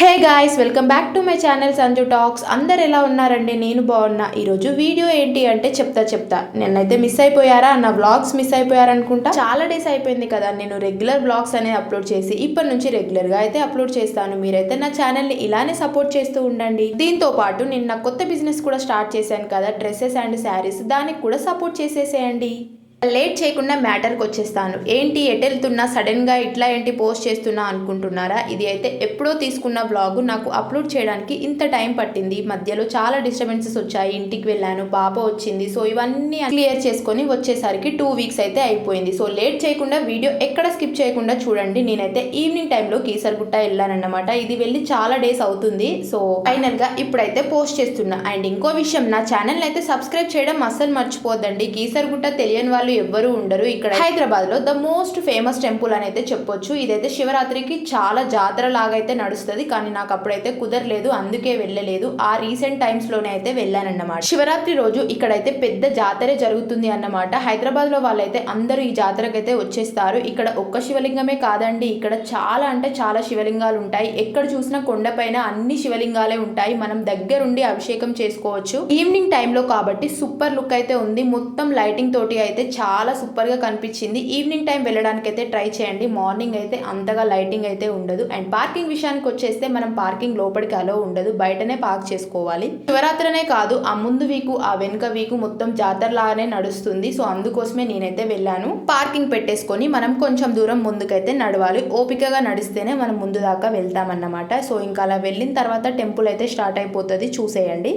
Hey guys welcome back to my channel Sanju talks. అందరు ఎలా ఉన్నారండి? నేను బాగున్నా. ఈరోజు వీడియో ఏంటి అంటే చెప్తా చెప్తా. నిన్నైతే మిస్ అయిపోయారా నా వ్లాగ్స్ మిస్ అయిపోయారనుకుంటా? చాలా డేస్ అయిపోయింది కదా. నేను రెగ్యులర్ వ్లాగ్స్ అనేది అప్లోడ్ చేసి ఇప్పటి నుంచి రెగ్యులర్గా అయితే అప్లోడ్ చేస్తాను. మీరైతే నా ఛానల్ని ఇలానే సపోర్ట్ చేస్తూ ఉండండి. దీంతో పాటు నేను నా కొత్త బిజినెస్ కూడా స్టార్ట్ చేశాను కదా. డ్రెస్సెస్ అండ్ శారీస్ దానికి కూడా సపోర్ట్ చేసేసేయండి. లేట్ చేయకుండా మ్యాటర్కి వచ్చేస్తాను. ఏంటి ఎటెళ్తున్నా సడన్గా ఇట్లా ఏంటి పోస్ట్ చేస్తున్నా అనుకుంటున్నారా? ఇది అయితే ఎప్పుడో తీసుకున్న బ్లాగ్ నాకు అప్లోడ్ చేయడానికి ఇంత టైం పట్టింది. మధ్యలో చాలా డిస్టర్బెన్సెస్ వచ్చాయి. ఇంటికి వెళ్ళాను పాప వచ్చింది. సో ఇవన్నీ క్లియర్ చేసుకొని వచ్చేసరికి టూ వీక్స్ అయితే అయిపోయింది. సో లేట్ చేయకుండా వీడియో ఎక్కడ స్కిప్ చేయకుండా చూడండి. నేనైతే ఈవినింగ్ టైంలో కీసర్గుట్ట వెళ్ళానన్నమాట. ఇది వెళ్ళి చాలా డేస్ అవుతుంది. సో ఫైనల్గా ఇప్పుడైతే పోస్ట్ చేస్తున్నా. అండ్ ఇంకో విషయం నా ఛానల్ అయితే సబ్స్క్రైబ్ చేయడం అస్సలు మర్చిపోద్దండి. కీసర్గుట్ట తెలియని వాళ్ళు ఎవ్వరూ ఉండరు. ఇక్కడ హైదరాబాద్లో ద మోస్ట్ ఫేమస్ టెంపుల్ అని అయితే చెప్పొచ్చు. ఇదైతే శివరాత్రికి చాలా జాతర లాగా అయితే నడుస్తుంది. కానీ నాకు అప్పుడైతే కుదరలేదు. అందుకే వెళ్ళలేదు. ఆ రీసెంట్ టైమ్స్లోనే అయితే వెళ్ళానన్నమాట. శివరాత్రి రోజు ఇక్కడైతే పెద్ద జాతరే జరుగుతుంది అన్నమాట. హైదరాబాద్లో వాళ్ళైతే అందరూ ఈ జాతరకైతే వచ్చేస్తారు. ఇక్కడ ఒక్క శివలింగమే కాదండి. ఇక్కడ చాలా అంటే చాలా శివలింగాలు ఉంటాయి. ఎక్కడ చూసినా కొండపైన అన్ని శివలింగాలే ఉంటాయి. మనం దగ్గరుండి అభిషేకం చేసుకోవచ్చు. ఈవినింగ్ టైంలో కాబట్టి సూపర్ లుక్ అయితే ఉంది. మొత్తం లైటింగ్ తోటి అయితే చాలా సూపర్గా కనిపించింది. ఈవినింగ్ టైం వెళ్ళడానికి అయితే ట్రై చేయండి. మార్నింగ్ అయితే అంతగా లైటింగ్ అయితే ఉండదు. అండ్ పార్కింగ్ విషయానికి వచ్చేస్తే మనం పార్కింగ్ లోపలికి అలో ఉండదు. బయటనే పార్క్ చేసుకోవాలి. శివరాత్రనే కాదు ఆ ముందు వీకు ఆ వెనుక వీకు మొత్తం జాతర లాగానే నడుస్తుంది. సో అందుకోసమే నేనైతే వెళ్ళాను. పార్కింగ్ పెట్టేసుకొని మనం కొంచెం దూరం ముందుకైతే నడవాలి. ఓపికగా నడిస్తేనే మనం ముందు దాకా వెళ్తామన్నమాట. సో ఇంకా అలా వెళ్ళిన తర్వాత టెంపుల్ అయితే స్టార్ట్ అయిపోతుంది. చూసేయండి.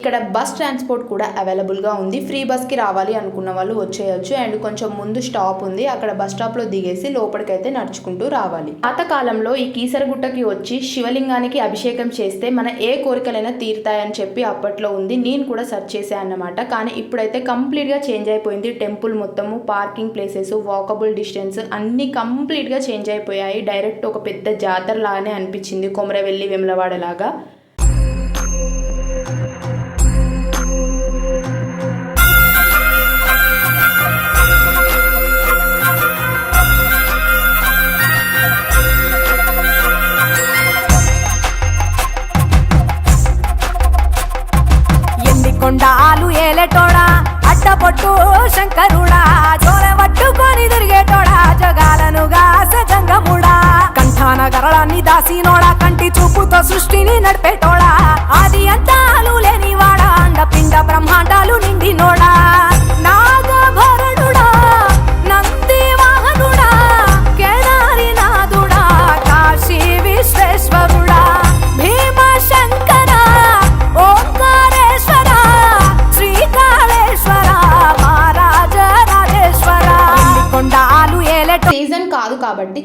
ఇక్కడ బస్ ట్రాన్స్పోర్ట్ కూడా అవైలబుల్గా ఉంది. ఫ్రీ బస్కి రావాలి అనుకున్న వాళ్ళు వచ్చేయచ్చు. అండ్ కొంచెం ముందు స్టాప్ ఉంది. అక్కడ బస్ స్టాప్లో దిగేసి లోపలికైతే నడుచుకుంటూ రావాలి. పాతకాలంలో ఈ కీసరగుట్టకి వచ్చి శివలింగానికి అభిషేకం చేస్తే మన ఏ కోరికలైనా తీరుతాయని చెప్పి అప్పట్లో ఉంది. నేను కూడా సెర్చ్ చేశాను అన్నమాట. కానీ ఇప్పుడైతే కంప్లీట్గా చేంజ్ అయిపోయింది. టెంపుల్ మొత్తము పార్కింగ్ ప్లేసెస్ వాకబుల్ డిస్టెన్స్ అన్నీ కంప్లీట్గా చేంజ్ అయిపోయాయి. డైరెక్ట్ ఒక పెద్ద జాతర లాగానే అనిపించింది. కొమరవెల్లి వెమ్లవాడలాగా. పట్టు శంకరుడా జోల పట్టుకొని తిరిగేటోడా జగాలను గాస జంగముడా. కంఠాన గరళాన్ని దాసినోడా కంటి చూపుతో సృష్టిని నడిపేట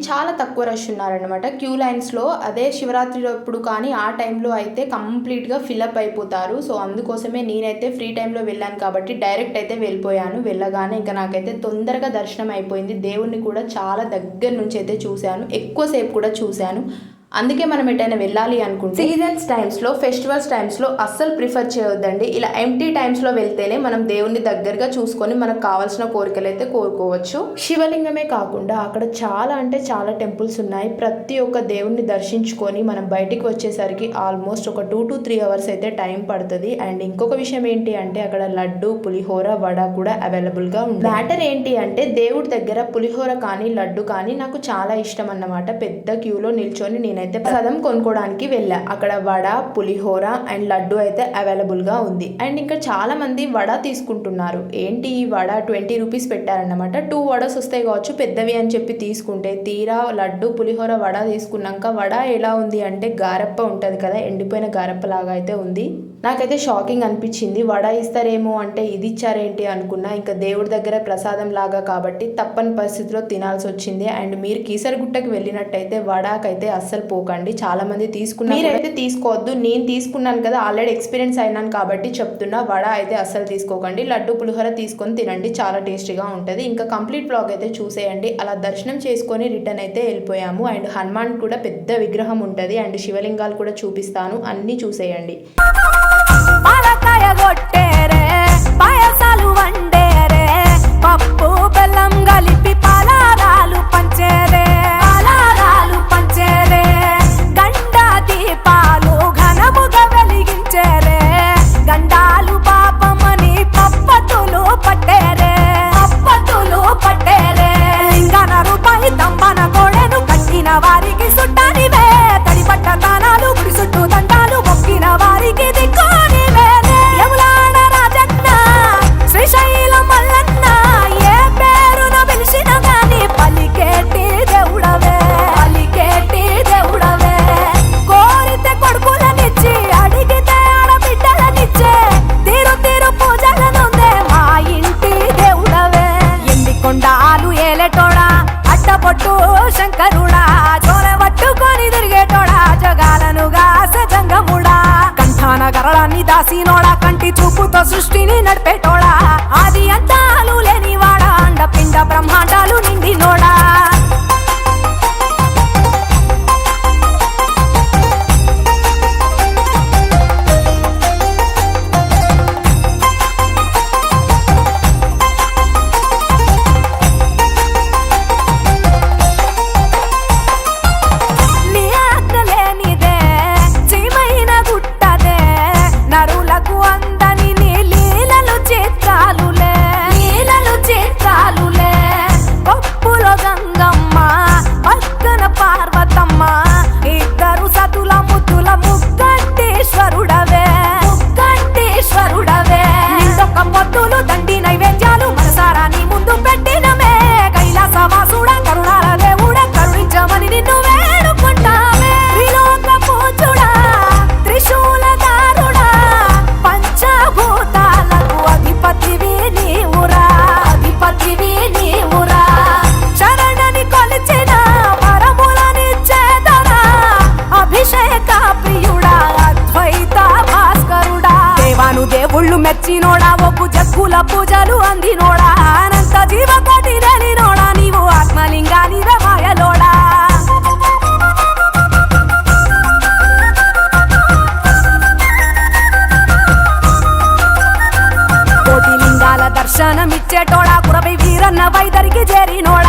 చాలా తక్కువ రష్ ఉన్నారనమాట క్యూ లైన్స్లో అదే శివరాత్రి అప్పుడు కానీ ఆ టైంలో అయితే కంప్లీట్గా ఫిల్అప్ అయిపోతారు. సో అందుకోసమే నేనైతే ఫ్రీ టైంలో వెళ్ళాను కాబట్టి డైరెక్ట్ అయితే వెళ్ళిపోయాను. వెళ్ళగానే ఇంకా నాకైతే తొందరగా దర్శనం అయిపోయింది. దేవుణ్ణి కూడా చాలా దగ్గర నుంచి అయితే చూశాను. ఎక్కువసేపు కూడా చూశాను. అందుకే మనం ఎటైనా వెళ్ళాలి అనుకుంటే సీజన్స్ టైమ్స్లో ఫెస్టివల్స్ టైమ్స్లో అస్సలు ప్రిఫర్ చేయొద్దండి. ఇలా ఎంటీ టైమ్స్లో వెళ్తేనే మనం దేవుణ్ణి దగ్గరగా చూసుకొని మనకు కావాల్సిన కోరికలు అయితే కోరుకోవచ్చు. శివలింగమే కాకుండా అక్కడ చాలా అంటే చాలా టెంపుల్స్ ఉన్నాయి. ప్రతి ఒక్క దేవుణ్ణి దర్శించుకొని మనం బయటికి వచ్చేసరికి ఆల్మోస్ట్ ఒక టూ టు త్రీ అవర్స్ అయితే టైం పడుతుంది. అండ్ ఇంకొక విషయం ఏంటి అంటే అక్కడ లడ్డు పులిహోర వడ కూడా అవైలబుల్గా ఉంది మ్యాటర్ ఏంటి అంటే దేవుడి దగ్గర పులిహోర కానీ లడ్డు కానీ నాకు చాలా ఇష్టం అన్నమాట. పెద్ద క్యూలో నిల్చొని నేను నేనైతే ప్రసాదం కొనుక్కోవడానికి వెళ్ళా. అక్కడ వడ పులిహోర అండ్ లడ్డు అయితే అవైలబుల్గా ఉంది. అండ్ ఇంకా చాలా మంది వడ తీసుకుంటున్నారు. ఏంటి ఈ వడ? ట్వంటీ రూపీస్ పెట్టారన్నమాట. టూ వడస్ వస్తాయి కావచ్చు పెద్దవి అని చెప్పి తీసుకుంటే. తీరా లడ్డు పులిహోర వడ తీసుకున్నాక వడ ఎలా ఉంది అంటే గారప్ప ఉంటుంది కదా ఎండిపోయిన గారప్ప లాగా అయితే ఉంది. నాకైతే షాకింగ్ అనిపించింది. వడ ఇస్తారేమో అంటే ఇది ఇచ్చారేంటి అనుకున్నా. ఇంకా దేవుడి దగ్గర ప్రసాదం లాగా కాబట్టి తప్పని పరిస్థితిలో తినాల్సి వచ్చింది. అండ్ మీరు కీసరగుట్టకి వెళ్ళినట్టయితే వడాకైతే అస్సలు పోకండి. చాలా మంది తీసుకున్నారు మీరైతే తీసుకోవద్దు. నేను తీసుకున్నాను కదా ఆల్రెడీ ఎక్స్పీరియన్స్ అయినాను కాబట్టి చెప్తున్నా. వడ అయితే అస్సలు తీసుకోకండి. లడ్డు పులిహోర తీసుకొని తినండి. చాలా టేస్టీగా ఉంటుంది. ఇంకా కంప్లీట్ బ్లాగ్ అయితే చూసేయండి. అలా దర్శనం చేసుకొని రిటర్న్ అయితే వెళ్ళిపోయాము. అండ్ హనుమాన్ కూడా పెద్ద విగ్రహం ఉంటుంది. అండ్ శివలింగాలు కూడా చూపిస్తాను. అన్నీ చూసేయండి. పాలకాయ కొట్టేరే పాయసాలు వండేరే పప్పు బెల్లం గలి నోడా? మెచ్చినోడా ఒప్పు జగ్గుల పూజలు అందినోడా అనంత జీవకోటి నోడా? నీవు ఆత్మలింగాని రమాయలోడా కోటి లింగాల దర్శనమిచ్చేటోడా? కురవై వీరన్న వైదరికి చేరినోడా?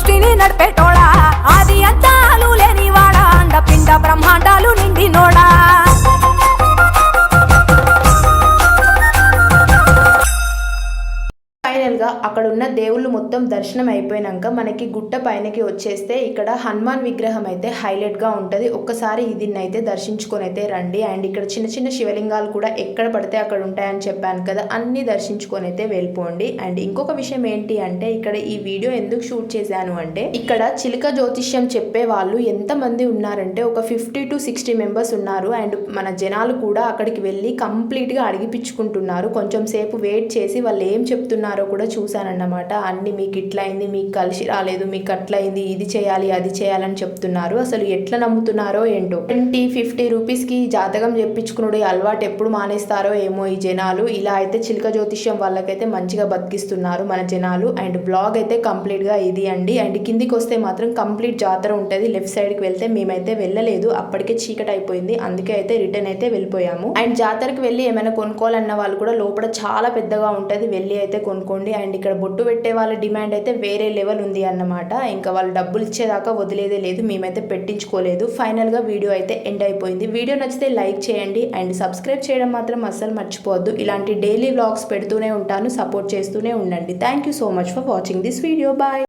చూపుతో సృష్టిని మొత్తం దర్శనం అయిపోయినాక మనకి గుట్ట పైనకి వచ్చేస్తే ఇక్కడ హనుమాన్ విగ్రహం అయితే హైలైట్గా ఒక్కసారి దీన్ని అయితే దర్శించుకొని అయితే రండి. అండ్ ఇక్కడ చిన్న చిన్న శివలింగాలు కూడా ఎక్కడ పడితే అక్కడ ఉంటాయని చెప్పాను కదా అన్ని దర్శించుకొని అయితే వెళ్ళిపోండి. అండ్ ఇంకొక విషయం ఏంటి అంటే ఇక్కడ ఈ వీడియో ఎందుకు షూట్ చేశాను అంటే ఇక్కడ చిలుక జ్యోతిష్యం చెప్పే వాళ్ళు ఎంతమంది ఉన్నారంటే ఒక ఫిఫ్టీ టు సిక్స్టీ మెంబర్స్ ఉన్నారు. అండ్ మన జనాలు కూడా అక్కడికి వెళ్ళి కంప్లీట్గా అడిగిపించుకుంటున్నారు కొంచెం సేపు వెయిట్ చేసి వాళ్ళు ఏం చెప్తున్నారో కూడా చూశానన్నమాట అన్ని మీకు ఇట్లా అయింది మీకు కలిసి రాలేదు మీకు అట్లా అయింది ఇది చేయాలి అది చేయాలని చెప్తున్నారు. అసలు ఎట్లా నమ్ముతున్నారో ఏంటో. ట్వంటీ ఫిఫ్టీ రూపీస్కి జాతకం చెప్పించుకున్నాడు ఈ అలవాటు ఎప్పుడు మానేస్తారో ఏమో ఈ జనాలు. ఇలా అయితే చిలుక జ్యోతిష్యం వాళ్ళకైతే మంచిగా బతికిస్తున్నారు మన జనాలు. అండ్ బ్లాగ్ అయితే కంప్లీట్గా ఇది అండి. అండ్ కిందికి వస్తే మాత్రం కంప్లీట్ జాతర ఉంటుంది. లెఫ్ట్ సైడ్కి వెళ్తే మేమైతే వెళ్ళలేదు. అప్పటికే చీకటి అయిపోయింది. అందుకే అయితే రిటర్న్ అయితే వెళ్ళిపోయాము. అండ్ జాతరకి వెళ్ళి ఏమైనా కొనుక్కోవాలన్న వాళ్ళు కూడా లోపల చాలా పెద్దగా ఉంటుంది. వెళ్ళి అయితే కొనుక్కోండి. అండ్ ఇక్కడ బొట్టు పెట్టే వాళ్ళ డిమాండ్ అయితే వేరే లెవెల్ ఉంది అన్నమాట. ఇంకా వాళ్ళు డబ్బులు ఇచ్చేదాకా వదిలేదే లేదు మేమైతే పెట్టించుకోలేదు. ఫైనల్గా వీడియో అయితే ఎండ్ అయిపోయింది. వీడియో నచ్చితే లైక్ చేయండి అండ్ సబ్స్క్రైబ్ చేయడం మాత్రం అస్సలు మర్చిపోవద్దు. ఇలాంటి డైలీ వ్లాగ్స్ పెడుతూనే ఉంటాను సపోర్ట్ చేస్తూనే ఉండండి. Thank you so much for watching this video bye